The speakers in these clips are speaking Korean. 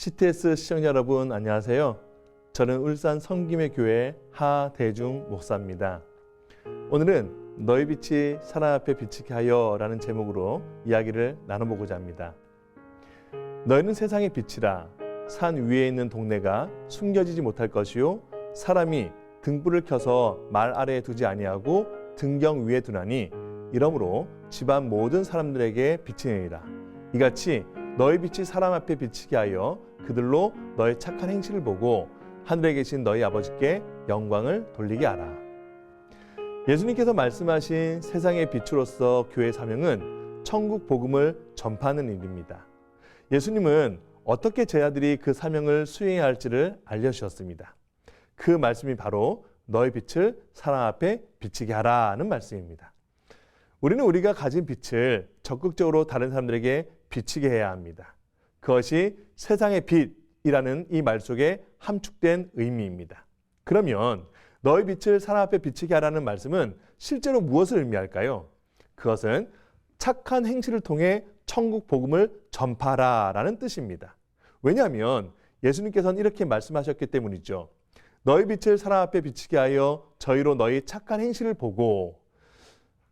CTS 시청자 여러분 안녕하세요. 저는 울산 성김의 교회 하대중 목사입니다. 오늘은 너희 빛이 사람 앞에 비치게 하여라는 제목으로 이야기를 나눠보고자 합니다. 너희는 세상의 빛이라 산 위에 있는 동네가 숨겨지지 못할 것이요 사람이 등불을 켜서 말 아래에 두지 아니하고 등경 위에 두나니 이러므로 집안 모든 사람들에게 비치느니라 이같이 너희 빛이 사람 앞에 비치게 하여 그들로 너의 착한 행실을 보고 하늘에 계신 너희 아버지께 영광을 돌리게 하라. 예수님께서 말씀하신 세상의 빛으로서 교회 사명은 천국 복음을 전파하는 일입니다. 예수님은 어떻게 제자들이 그 사명을 수행해야 할지를 알려주셨습니다. 그 말씀이 바로 너의 빛을 사람 앞에 비치게 하라는 말씀입니다. 우리는 우리가 가진 빛을 적극적으로 다른 사람들에게 비치게 해야 합니다. 그것이 세상의 빛이라는 이 말 속에 함축된 의미입니다. 그러면 너의 빛을 사람 앞에 비치게 하라는 말씀은 실제로 무엇을 의미할까요? 그것은 착한 행실을 통해 천국 복음을 전파라라는 뜻입니다. 왜냐하면 예수님께서는 이렇게 말씀하셨기 때문이죠. 너희 빛을 사람 앞에 비치게 하여 저희로 너희 착한 행실을 보고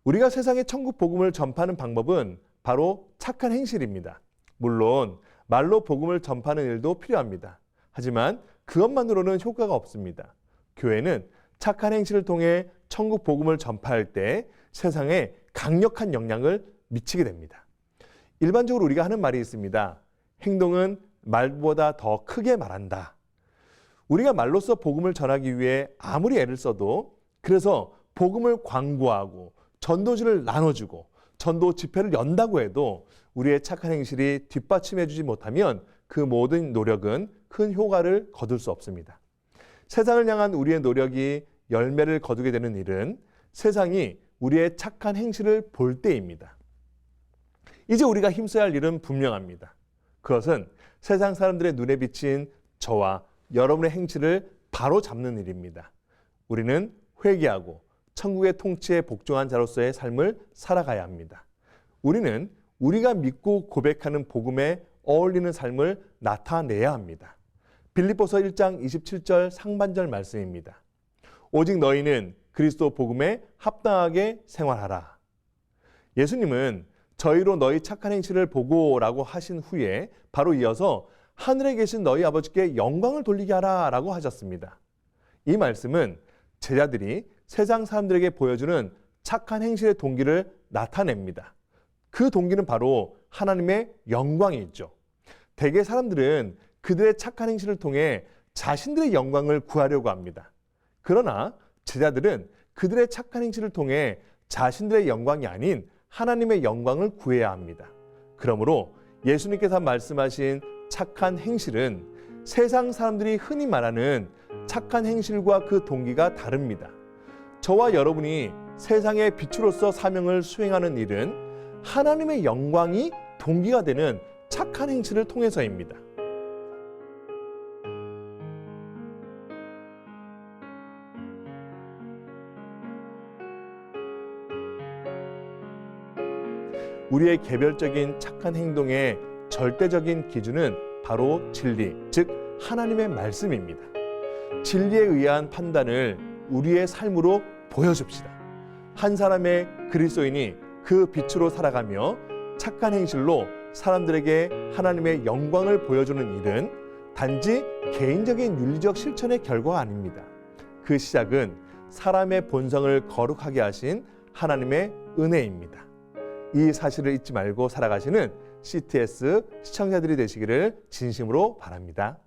우리가 세상에 천국 복음을 전파하는 방법은 바로 착한 행실입니다. 물론 말로 복음을 전파하는 일도 필요합니다. 하지만 그것만으로는 효과가 없습니다. 교회는 착한 행실을 통해 천국 복음을 전파할 때 세상에 강력한 영향을 미치게 됩니다. 일반적으로 우리가 하는 말이 있습니다. 행동은 말보다 더 크게 말한다. 우리가 말로써 복음을 전하기 위해 아무리 애를 써도 그래서 복음을 광고하고 전도지를 나눠주고 전도 집회를 연다고 해도 우리의 착한 행실이 뒷받침해주지 못하면 그 모든 노력은 큰 효과를 거둘 수 없습니다. 세상을 향한 우리의 노력이 열매를 거두게 되는 일은 세상이 우리의 착한 행실을 볼 때입니다. 이제 우리가 힘써야 할 일은 분명합니다. 그것은 세상 사람들의 눈에 비친 저와 여러분의 행실을 바로 잡는 일입니다. 우리는 회개하고 천국의 통치에 복종한 자로서의 삶을 살아가야 합니다. 우리는 우리가 믿고 고백하는 복음에 어울리는 삶을 나타내야 합니다. 빌립보서 1장 27절 상반절 말씀입니다. 오직 너희는 그리스도 복음에 합당하게 생활하라. 예수님은 저희로 너희 착한 행실을 보고라고 하신 후에 바로 이어서 하늘에 계신 너희 아버지께 영광을 돌리게 하라라고 하셨습니다. 이 말씀은 제자들이 세상 사람들에게 보여주는 착한 행실의 동기를 나타냅니다. 그 동기는 바로 하나님의 영광이 있죠. 대개 사람들은 그들의 착한 행실을 통해 자신들의 영광을 구하려고 합니다. 그러나 제자들은 그들의 착한 행실을 통해 자신들의 영광이 아닌 하나님의 영광을 구해야 합니다. 그러므로 예수님께서 말씀하신 착한 행실은 세상 사람들이 흔히 말하는 착한 행실과 그 동기가 다릅니다. 저와 여러분이 세상의 빛으로서 사명을 수행하는 일은 하나님의 영광이 동기가 되는 착한 행실을 통해서입니다. 우리의 개별적인 착한 행동의 절대적인 기준은 바로 진리, 즉 하나님의 말씀입니다. 진리에 의한 판단을 우리의 삶으로 보여줍시다. 한 사람의 그리스도인이 그 빛으로 살아가며 착한 행실로 사람들에게 하나님의 영광을 보여주는 일은 단지 개인적인 윤리적 실천의 결과가 아닙니다. 그 시작은 사람의 본성을 거룩하게 하신 하나님의 은혜입니다. 이 사실을 잊지 말고 살아가시는 CTS 시청자들이 되시기를 진심으로 바랍니다.